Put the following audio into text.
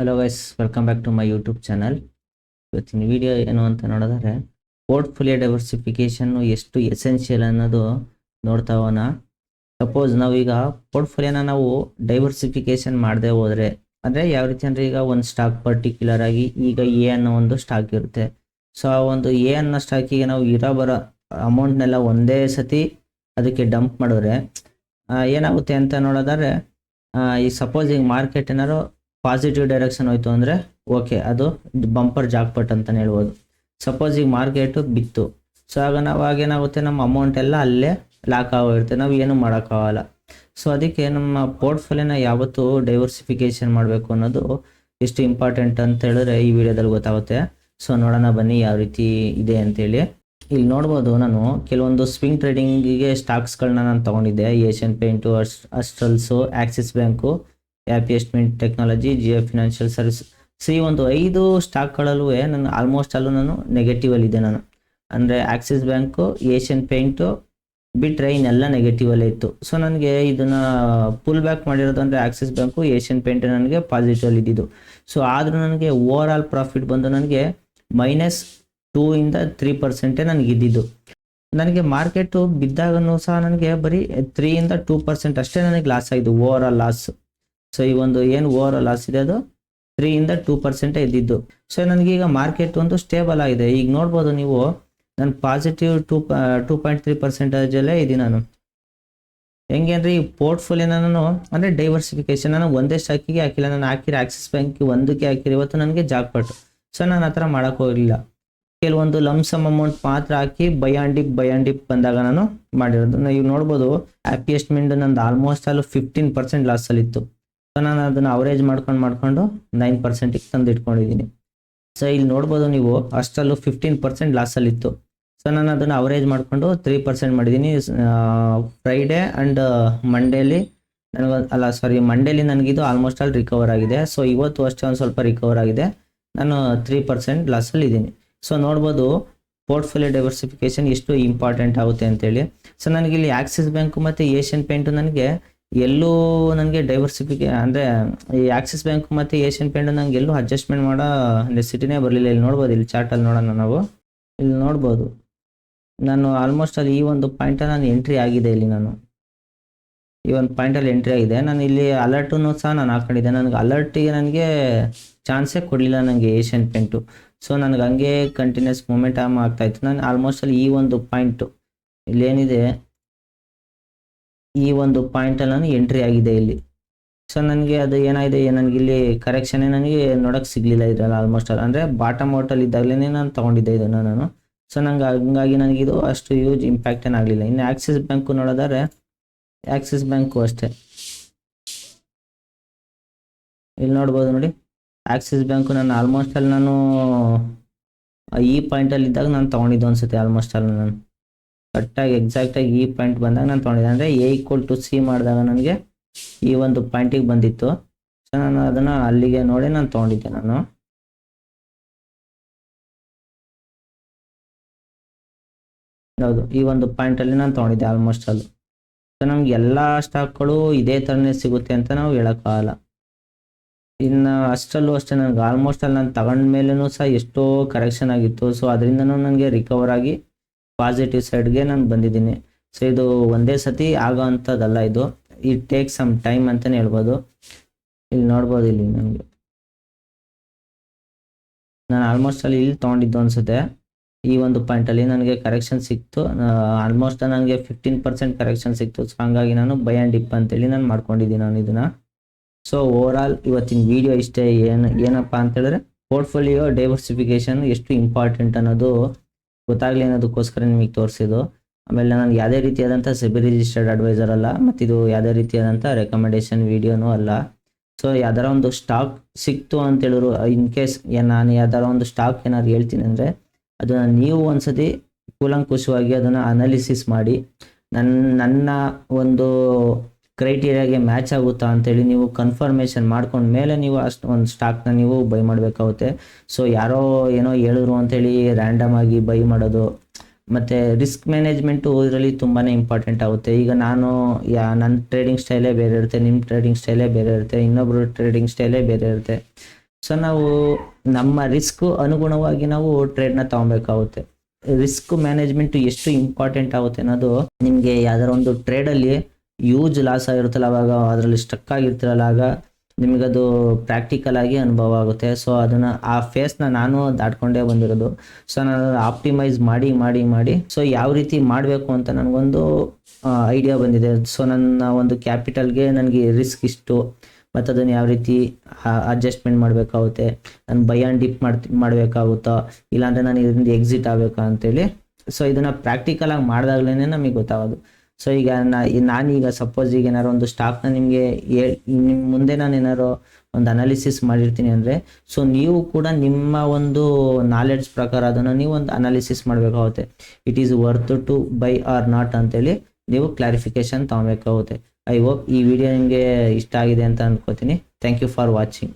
Hello guys welcome back to my YouTube channel ಇವತ್ತಿನ video ಏನು ಅಂತ ನೋಡಿದ್ರೆ ಪೋರ್ಟ್ಫೋಲಿಯೋ ಡೈವರ್ಸಿಫಿಕೇಶನ್ ಎಷ್ಟು ಎಸೆನ್ಷಿಯಲ್ ಅನ್ನೋದು ನೋಡ್ತಾ ಹೋಗೋಣ. ಸಪೋಸ್ ನಾವೀಗ ಪೋರ್ಟ್ಫೋಲಿಯೋನ ನಾವು ಡೈವರ್ಸಿಫಿಕೇಶನ್ ಮಾಡದೆ ಹೋದರೆ, ಅಂದರೆ ಯಾವ ರೀತಿ ಅಂದರೆ ಈಗ ಒಂದು ಸ್ಟಾಕ್ ಪರ್ಟಿಕ್ಯುಲರ್ ಆಗಿ ಈಗ ಎ ಅನ್ನೋ ಒಂದು ಸ್ಟಾಕ್ ಇರುತ್ತೆ. ಸೊ ಆ ಒಂದು ಎ ಅನ್ನೋ ಸ್ಟಾಕಿಗೆ ನಾವು ಇರೋ ಬರೋ ಅಮೌಂಟ್ನೆಲ್ಲ ಒಂದೇ ಸತಿ ಅದಕ್ಕೆ ಡಂಪ್ ಮಾಡಿದ್ರೆ ಏನಾಗುತ್ತೆ ಅಂತ ನೋಡೋದಾದ್ರೆ ಈ ಸಪೋಸ್ ಈಗ ಮಾರ್ಕೆಟ್ ಏನಾದ್ರು ಪಾಸಿಟಿವ್ ಡೈರೆಕ್ಷನ್ ಹೋಯ್ತು ಅಂದರೆ ಓಕೆ ಅದು ಬಂಪರ್ ಜಾಕ್ಪಟ್ ಅಂತಲೇ ಹೇಳ್ಬೋದು. ಸಪೋಸ್ ಈಗ ಮಾರ್ಕೆಟು ಬಿತ್ತು. ಸೊ ಆಗ ನಾವು ಆಗೇನಾಗುತ್ತೆ, ನಮ್ಮ ಅಮೌಂಟ್ ಎಲ್ಲ ಅಲ್ಲೇ ಲಾಕ್ ಆಗೋಗಿರುತ್ತೆ. ನಾವು ಏನು ಮಾಡೋಕ್ಕಾಗಲ್ಲ. ಸೊ ಅದಕ್ಕೆ ನಮ್ಮ ಪೋರ್ಟ್ಫೋಲಿಯೋನ ಯಾವತ್ತೂ ಡೈವರ್ಸಿಫಿಕೇಶನ್ ಮಾಡಬೇಕು ಅನ್ನೋದು ಎಷ್ಟು ಇಂಪಾರ್ಟೆಂಟ್ ಅಂತ ಹೇಳಿದ್ರೆ ಈ ವಿಡಿಯೋದಲ್ಲಿ ಗೊತ್ತಾಗುತ್ತೆ. ಸೊ ನೋಡೋಣ ಬನ್ನಿ ಯಾವ ರೀತಿ ಇದೆ ಅಂತೇಳಿ. ಇಲ್ಲಿ ನೋಡ್ಬೋದು ನಾನು ಕೆಲವೊಂದು ಸ್ವಿಂಗ್ ಟ್ರೇಡಿಂಗಿಗೆ ಸ್ಟಾಕ್ಸ್ಗಳನ್ನ ನಾನು ತೊಗೊಂಡಿದ್ದೆ. ಏಷ್ಯನ್ ಪೇಂಟು ಅಸ್ಟ್ Astrals Axis Bank happiest mint technology, Jio financial service. So ಈ ಒಂದು ಐದು ಸ್ಟಾಕ್ಗಳಲ್ಲೂ ನಾನು ಆಲ್ಮೋಸ್ಟ್ ಅಲ್ಲೂ ನಾನು ನೆಗೆಟಿವ್ ಅಲ್ಲಿ ಇದೆ ನಾನು. ಅಂದರೆ ಆಕ್ಸಿಸ್ ಬ್ಯಾಂಕು ಏಷ್ಯನ್ ಪೇಂಟು ಬಿಟ್ಟರೆ ಇನ್ನೆಲ್ಲ ನೆಗೆಟಿವ್ ಅಲ್ಲೇ ಇತ್ತು. ಸೊ ನನಗೆ ಇದನ್ನ ಪುಲ್ ಬ್ಯಾಕ್ ಮಾಡಿರೋದು ಅಂದರೆ ಆಕ್ಸಿಸ್ ಬ್ಯಾಂಕು ಏಷ್ಯನ್ ಪೇಂಟ್ ನನಗೆ ಪಾಸಿಟಿವ್ ಅಲ್ಲಿ ಇದ್ದಿದ್ದು. ಸೊ ಆದರೂ ನನಗೆ ಓವರ್ ಆಲ್ ಪ್ರಾಫಿಟ್ ಬಂದು ನನಗೆ ಮೈನಸ್ ಟೂ ಇಂದ ತ್ರೀ ಪರ್ಸೆಂಟೇ ನನಗೆ ಇದ್ದಿದ್ದು. ನನಗೆ ಮಾರ್ಕೆಟು ಬಿದ್ದಾಗನೂ ಸಹ ನನಗೆ ಬರೀ ತ್ರೀಯಿಂದ ಟೂ ಪರ್ಸೆಂಟ್ ಅಷ್ಟೇ ನನಗೆ ಲಾಸ್ ಆಯಿತು ಓವರ್ ಆಲ್ ಲಾಸ್ ಸೊ ಈ ಒಂದು ಏನು ಓವರ್ ಆಲ್ ಲಾಸ್ ಇದೆ ಅದು ತ್ರೀ ಇಂದ ಟೂ ಪರ್ಸೆಂಟೇ ಇದ್ದಿದ್ದು. ಸೊ ನನಗೀಗ ಮಾರ್ಕೆಟ್ ಒಂದು ಸ್ಟೇಬಲ್ ಆಗಿದೆ. ಈಗ ನೋಡ್ಬೋದು ನೀವು, ನಾನು positive two two point three ಪರ್ಸೆಂಟೇಜಲ್ಲೇ ಇದ್ದೀನಿ ನಾನು. ಹೆಂಗೆ ಅಂದರೆ ಈ ಪೋರ್ಟ್ಫೋಲಿಯೋನ ನಾನು ಅಂದರೆ ಡೈವರ್ಸಿಫಿಕೇಶನ್ ನಾನು ಒಂದೇ ಸ್ಟಾಕಿಗೆ ಹಾಕಿಲ್ಲ. ನಾನು ಹಾಕಿರೋ ಆಕ್ಸಿಸ್ ಬ್ಯಾಂಕ್ಗೆ ಒಂದಕ್ಕೆ ಹಾಕಿರೋ ಇವತ್ತು ನನಗೆ ಜಾಕ್ಪಟ್ಟು ಸೊ ನಾನು ಆ ಥರ ಮಾಡೋಕ್ಕೆ ಕೆಲವೊಂದು ಲಮ್ಸಮ್ ಅಮೌಂಟ್ ಮಾತ್ರ ಹಾಕಿ ಬೈ ಆ್ಯಂಡ್ ಬೈ ಆ್ಯಂಡ್ ಬಂದಾಗ ನಾನು ಮಾಡಿರೋದು. ಈಗ ನೋಡ್ಬೋದು ಹ್ಯಾಪಿಯೆಸ್ಟ್ ಮಿಂಡ್ ನಂದು ಆಲ್ಮೋಸ್ಟ್ ಅಲ್ಲೂ ಫಿಫ್ಟೀನ್ ಪರ್ಸೆಂಟ್ ಲಾಸಲ್ಲಿತ್ತು ಸೊ ನಾನು ಅದನ್ನು ಅವರೇಜ್ ಮಾಡ್ಕೊಂಡು ಮಾಡ್ಕೊಂಡು ನೈನ್ ಪರ್ಸೆಂಟಿಗೆ ತಂದು ಇಟ್ಕೊಂಡಿದ್ದೀನಿ ಸೊ ಇಲ್ಲಿ ನೋಡ್ಬೋದು ನೀವು ಅಷ್ಟಲ್ಲೂ ಫಿಫ್ಟೀನ್ ಪರ್ಸೆಂಟ್ ಲಾಸಲ್ಲಿತ್ತು ಸೊ ನಾನು ಅದನ್ನು ಅವರೇಜ್ ಮಾಡಿಕೊಂಡು ತ್ರೀ ಪರ್ಸೆಂಟ್ ಮಾಡಿದ್ದೀನಿ ಫ್ರೈಡೇ ಆ್ಯಂಡ್ ಮಂಡೇಲಿ ನನಗೆ ಅಲ್ಲ ಸಾರಿ ಮಂಡೇಲಿ ನನಗಿದು ಆಲ್ಮೋಸ್ಟ್ ಆಲ್ ರಿಕವರ್ ಆಗಿದೆ. ಸೊ ಇವತ್ತು ಅಷ್ಟೇ ಒಂದು ಸ್ವಲ್ಪ ರಿಕವರ್ ಆಗಿದೆ. ನಾನು ತ್ರೀ ಪರ್ಸೆಂಟ್ ಲಾಸಲ್ಲಿ ಇದ್ದೀನಿ. ಸೊ ನೋಡ್ಬೋದು ಪೋರ್ಟ್ಫೋಲಿಯೋ ಡೈವರ್ಸಿಫಿಕೇಶನ್ ಎಷ್ಟು ಇಂಪಾರ್ಟೆಂಟ್ ಆಗುತ್ತೆ ಅಂತೇಳಿ. ಸೊ ಇಲ್ಲಿ ಆಕ್ಸಿಸ್ ಬ್ಯಾಂಕು ಮತ್ತು ಏಷ್ಯನ್ ಪೇಂಟು ನನಗೆ ಎಲ್ಲೂ ನನಗೆ ಡೈವರ್ಸಿಫಿಕೇ ಅಂದರೆ ಈ ಆಕ್ಸಿಸ್ ಬ್ಯಾಂಕ್ ಮತ್ತು ಏಷ್ಯನ್ ಪೇಂಟು ನನಗೆ ಎಲ್ಲೂ ಅಡ್ಜಸ್ಟ್ಮೆಂಟ್ ಮಾಡೋ ನೆಸಿಟಿನೇ ಬರಲಿಲ್ಲ. ಇಲ್ಲಿ ನೋಡ್ಬೋದು, ಇಲ್ಲಿ ಚಾರ್ಟಲ್ಲಿ ನೋಡೋಣ ನಾವು. ಇಲ್ಲಿ ನೋಡ್ಬೋದು. ನಾನು ಆಲ್ಮೋಸ್ಟ್ ಅಲ್ಲಿ ಈ ಒಂದು ಪಾಯಿಂಟಲ್ಲಿ ನಾನು ಎಂಟ್ರಿ ಆಗಿದೆ ಇಲ್ಲಿ ನಾನು. ಈ ಒಂದು ಪಾಯಿಂಟಲ್ಲಿ ಎಂಟ್ರಿ ಆಗಿದೆ. ನಾನು ಇಲ್ಲಿ ಅಲರ್ಟನ್ನು ಸಹ ನಾನು ಹಾಕೊಂಡಿದ್ದೆ. ನನಗೆ ಅಲರ್ಟಿಗೆ ನನಗೆ ಚಾನ್ಸೇ ಕೊಡಲಿಲ್ಲ ನನಗೆ ಏಷ್ಯನ್ ಪೇಂಟು ಸೊ ನನಗೆ ಹಂಗೆ ಕಂಟಿನ್ಯೂಸ್ ಮೂಮೆಂಟ್ ಆಮ್ ಆಗ್ತಾಯಿತ್ತು ನಾನು ಆಲ್ಮೋಸ್ಟ್ ಅಲ್ಲಿ ಈ ಒಂದು ಪಾಯಿಂಟು ಇಲ್ಲೇನಿದೆ. ಈ ಒಂದು ಪಾಯಿಂಟಲ್ಲಿ ನಾನು ಎಂಟ್ರಿ ಆಗಿದೆ ಇಲ್ಲಿ. ಸೊ ನನಗೆ ಅದು ಏನಾಗಿದೆ ನನಗೆ ಇಲ್ಲಿ ಕರೆಕ್ಷನೇ ನನಗೆ ನೋಡೋಕೆ ಸಿಗಲಿಲ್ಲ ಇದ್ರಲ್ಲಿ ಆಲ್ಮೋಸ್ಟ್ ಆಲ್ ಅಂದರೆ ಬಾಟಮ್ ಔಟಲ್ಲಿ ಇದ್ದಾಗಲೇ ನಾನು ತೊಗೊಂಡಿದ್ದೆ ಇದನ್ನು ನಾನು. ಸೊ ನಂಗೆ ಹಂಗಾಗಿ ನನಗಿದು ಅಷ್ಟು ಯೂಜ್ ಇಂಪ್ಯಾಕ್ಟ್ ಏನಾಗಲಿಲ್ಲ ಇನ್ನು ಆಕ್ಸಿಸ್ ಬ್ಯಾಂಕು ನೋಡೋದಾದ್ರೆ ಆಕ್ಸಿಸ್ ಬ್ಯಾಂಕು ಅಷ್ಟೇ. ಇಲ್ಲಿ ನೋಡ್ಬೋದು ನೋಡಿ. ಆಕ್ಸಿಸ್ ಬ್ಯಾಂಕು ನಾನು ಆಲ್ಮೋಸ್ಟ್ ಅಲ್ಲಿ ನಾನು, ಈ ಪಾಯಿಂಟಲ್ಲಿ ಇದ್ದಾಗ ನಾನು ತೊಗೊಂಡಿದ್ದು ಅನ್ಸುತ್ತೆ ಆಲ್ಮೋಸ್ಟ್ ಅಲ್ಲಿ ನಾನು. ಕರೆಕ್ಟಾಗಿ ಎಕ್ಸಾಕ್ಟಾಗಿ ಈ ಪಾಯಿಂಟ್ ಬಂದಾಗ ನಾನು ತೊಗೊಂಡಿದ್ದೆ. ಅಂದರೆ ಎ ಈಕ್ವಲ್ ಟು ಸಿ ಮಾಡಿದಾಗ ನನಗೆ ಈ ಒಂದು ಪಾಯಿಂಟಿಗೆ ಬಂದಿತ್ತು. ಸೊ ನಾನು ಅದನ್ನು ಅಲ್ಲಿಗೆ ನೋಡಿ ನಾನು ತೊಗೊಂಡಿದ್ದೆ ನಾನು. ಹೌದು, ಈ ಒಂದು ಪಾಯಿಂಟಲ್ಲಿ ನಾನು ತೊಗೊಂಡಿದ್ದೆ ಆಲ್ಮೋಸ್ಟ್ ಅಲ್ಲಿ ಸೊ ನಮ್ಗೆ ಎಲ್ಲ ಸ್ಟಾಕ್ಗಳು ಇದೇ ಥರನೇ ಸಿಗುತ್ತೆ ಅಂತ ನಾವು ಹೇಳೋಕ್ಕಾಗಲ್ಲ. ಇನ್ನು ಅಷ್ಟರಲ್ಲೂ ಅಷ್ಟೇ ನನಗೆ ಆಲ್ಮೋಸ್ಟ್ ಅಲ್ಲಿ ನಾನು ತಗೊಂಡ ಮೇಲೂ ಸಹ ಎಷ್ಟೋ ಕರೆಕ್ಷನ್ ಆಗಿತ್ತು. ಸೊ ಅದರಿಂದನೂ ನನಗೆ ರಿಕವರ್ ಆಗಿ ಪಾಸಿಟಿವ್ ಸೈಡ್ಗೆ ನಾನು ಬಂದಿದ್ದೀನಿ. ಸೊ ಇದು ಒಂದೇ ಸತಿ ಆಗೋ ಅಂಥದ್ದಲ್ಲ ಇದು. ಇಟ್ ಟೇಕ್ ಸಮ್ ಟೈಮ್ ಅಂತಲೇ ಹೇಳ್ಬೋದು. ಇಲ್ಲಿ ನೋಡ್ಬೋದು ಇಲ್ಲಿ ನನಗೆ ನಾನು ಆಲ್ಮೋಸ್ಟ್ ಅಲ್ಲಿ ಇಲ್ಲಿ ತೊಗೊಂಡಿದ್ದು ಅನಿಸುತ್ತೆ. ಈ ಒಂದು ಪಾಯಿಂಟಲ್ಲಿ ನನಗೆ ಕರೆಕ್ಷನ್ ಸಿಕ್ತು. ಆಲ್ಮೋಸ್ಟ್ ನನಗೆ ಫಿಫ್ಟೀನ್ ಪರ್ಸೆಂಟ್ ಕರೆಕ್ಷನ್ ಸಿಕ್ತು. ಸೊ ಹಂಗಾಗಿ ನಾನು ಬೈ ಆ್ಯಂಡ್ ಡಿಪ್ ಅಂತೇಳಿ ನಾನು ಮಾಡ್ಕೊಂಡಿದ್ದೀನಿ ನಾನು ಇದನ್ನು. ಸೊ ಓವರ್ ಇವತ್ತಿನ ವಿಡಿಯೋ ಇಷ್ಟೇ. ಏನು, ಏನಪ್ಪ ಅಂತೇಳಿದ್ರೆ ಪೋರ್ಟ್ಫೋಲಿಯೋ ಡೈವರ್ಸಿಫಿಕೇಶನ್ ಎಷ್ಟು ಇಂಪಾರ್ಟೆಂಟ್ ಅನ್ನೋದು ಗೊತ್ತಾಗಲಿ ಅನ್ನೋದಕ್ಕೋಸ್ಕರ ನಿಮಗೆ ತೋರಿಸಿದ್ದು. ಆಮೇಲೆ ನನಗೆ ಯಾವುದೇ ರೀತಿಯಾದಂಥ ಸೆಬಿ ರಿಜಿಸ್ಟರ್ಡ್ ಅಡ್ವೈಸರ್ ಅಲ್ಲ, ಮತ್ತು ಇದು ಯಾವುದೇ ರೀತಿಯಾದಂಥ ರೆಕಮೆಂಡೇಶನ್ ವಿಡಿಯೋನೂ ಅಲ್ಲ. ಸೊ ಯಾವ್ದಾರ ಒಂದು ಸ್ಟಾಕ್ ಸಿಕ್ತು ಅಂತ ಹೇಳಿದ್ರು ಇನ್ ಕೇಸ್ ನಾನು ಯಾವ್ದಾರ ಒಂದು ಸ್ಟಾಕ್ ಏನಾದ್ರು ಹೇಳ್ತೀನಿ ಅಂದರೆ, ಅದನ್ನು ನೀವು ಒಂದ್ಸತಿ ಕೂಲಂಕುಷವಾಗಿ ಅದನ್ನು ಅನಾಲಿಸಿಸ್ ಮಾಡಿ ನನ್ನ ನನ್ನ ಒಂದು ಕ್ರೈಟೀರಿಯಾಗೆ ಮ್ಯಾಚ್ ಆಗುತ್ತಾ ಅಂತೇಳಿ ನೀವು ಕನ್ಫರ್ಮೇಷನ್ ಮಾಡ್ಕೊಂಡ ಮೇಲೆ ನೀವು ಅಷ್ಟು ಒಂದು ಸ್ಟಾಕ್ನ ನೀವು ಬೈ ಮಾಡಬೇಕಾಗುತ್ತೆ. ಸೊ ಯಾರೋ ಏನೋ ಹೇಳಿದ್ರು ಅಂತೇಳಿ ರ್ಯಾಂಡಮ್ ಆಗಿ ಬೈ ಮಾಡೋದು, ಮತ್ತು ರಿಸ್ಕ್ ಮ್ಯಾನೇಜ್ಮೆಂಟು ಇದರಲ್ಲಿ ತುಂಬಾ ಇಂಪಾರ್ಟೆಂಟ್ ಆಗುತ್ತೆ. ಈಗ ನಾನು ಯಾ ನನ್ನ ಟ್ರೇಡಿಂಗ್ ಸ್ಟೈಲೇ ಬೇರೆ ಇರುತ್ತೆ ನಿಮ್ಮ ಟ್ರೇಡಿಂಗ್ ಸ್ಟೈಲೇ ಬೇರೆ ಇರುತ್ತೆ ಇನ್ನೊಬ್ಬರು ಟ್ರೇಡಿಂಗ್ ಸ್ಟೈಲೇ ಬೇರೆ ಇರುತ್ತೆ. ಸೊ ನಾವು ನಮ್ಮ ರಿಸ್ಕ್ ಅನುಗುಣವಾಗಿ ನಾವು ಟ್ರೇಡ್ನ ತಗೊಬೇಕಾಗುತ್ತೆ. ರಿಸ್ಕ್ ಮ್ಯಾನೇಜ್ಮೆಂಟು ಎಷ್ಟು ಇಂಪಾರ್ಟೆಂಟ್ ಆಗುತ್ತೆ ಅನ್ನೋದು ನಿಮಗೆ ಯಾವ್ದಾರ ಒಂದು ಟ್ರೇಡಲ್ಲಿ ಯೂಜ್ ಲಾಸ್ ಆಗಿರುತ್ತಲ್ಲ ಅವಾಗ ಅದರಲ್ಲಿ ಸ್ಟಕ್ ಆಗಿರ್ತಿರಲ್ಲ, ಆಗ ನಿಮಗದು ಪ್ರಾಕ್ಟಿಕಲ್ ಆಗಿ ಅನುಭವ ಆಗುತ್ತೆ. ಸೊ ಅದನ್ನು ಆ ಫೇಸ್ನ ನಾನು ದಾಟ್ಕೊಂಡೇ ಬಂದಿರೋದು. ಸೊ ನಾನು ಆಪ್ಟಿಮೈಸ್ ಮಾಡಿ ಮಾಡಿ ಮಾಡಿ ಸೊ ಯಾವ ರೀತಿ ಮಾಡಬೇಕು ಅಂತ ನನಗೊಂದು ಐಡಿಯಾ ಬಂದಿದೆ. ಸೊ ನನ್ನ ಒಂದು ಕ್ಯಾಪಿಟಲ್ಗೆ ನನಗೆ ರಿಸ್ಕ್ ಇಷ್ಟು, ಮತ್ತು ಅದನ್ನು ಯಾವ ರೀತಿ ಅಡ್ಜಸ್ಟ್ಮೆಂಟ್ ಮಾಡಬೇಕಾಗುತ್ತೆ, ನಾನು ಬೈ ಆ್ಯಂಡ್ ಡಿಪ್ ಮಾಡ್ತಿ, ಮಾಡಬೇಕಾಗುತ್ತಾ, ಇಲ್ಲಾಂದರೆ ನಾನು ಇದರಿಂದ ಎಕ್ಸಿಟ್ ಆಗಬೇಕಾ ಅಂತೇಳಿ. ಸೊ ಇದನ್ನು ಪ್ರಾಕ್ಟಿಕಲಾಗಿ ಮಾಡಿದಾಗಲೇ ನಮಗೆ ಗೊತ್ತಾಗೋದು. ಸೊ ಈಗ ನಾ ನಾನೀಗ ಸಪೋಸ್ ಈಗ ಏನಾರು ಒಂದು ಸ್ಟಾಕ್ನ ನಿಮಗೆ ನಿಮ್ಮ ಮುಂದೆ ನಾನು ಏನಾರು ಒಂದು ಅನಾಲಿಸಿಸ್ ಮಾಡಿರ್ತೀನಿ ಅಂದರೆ ಸೊ ನೀವು ಕೂಡ ನಿಮ್ಮ ಒಂದು ನಾಲೆಡ್ಜ್ ಪ್ರಕಾರ ಅದನ್ನು ನೀವು ಒಂದು ಅನಾಲಿಸಿಸ್ ಮಾಡಬೇಕಾಗುತ್ತೆ. It is worth to buy or not ಅಂತೇಳಿ ನೀವು ಕ್ಲಾರಿಫಿಕೇಶನ್ ತಗೊಬೇಕಾಗುತ್ತೆ. ಐ ಹೋಪ್ ಈ ವಿಡಿಯೋ ನಿಮಗೆ ಇಷ್ಟ ಆಗಿದೆ ಅಂತ ಅನ್ಕೋತೀನಿ. Thank you for watching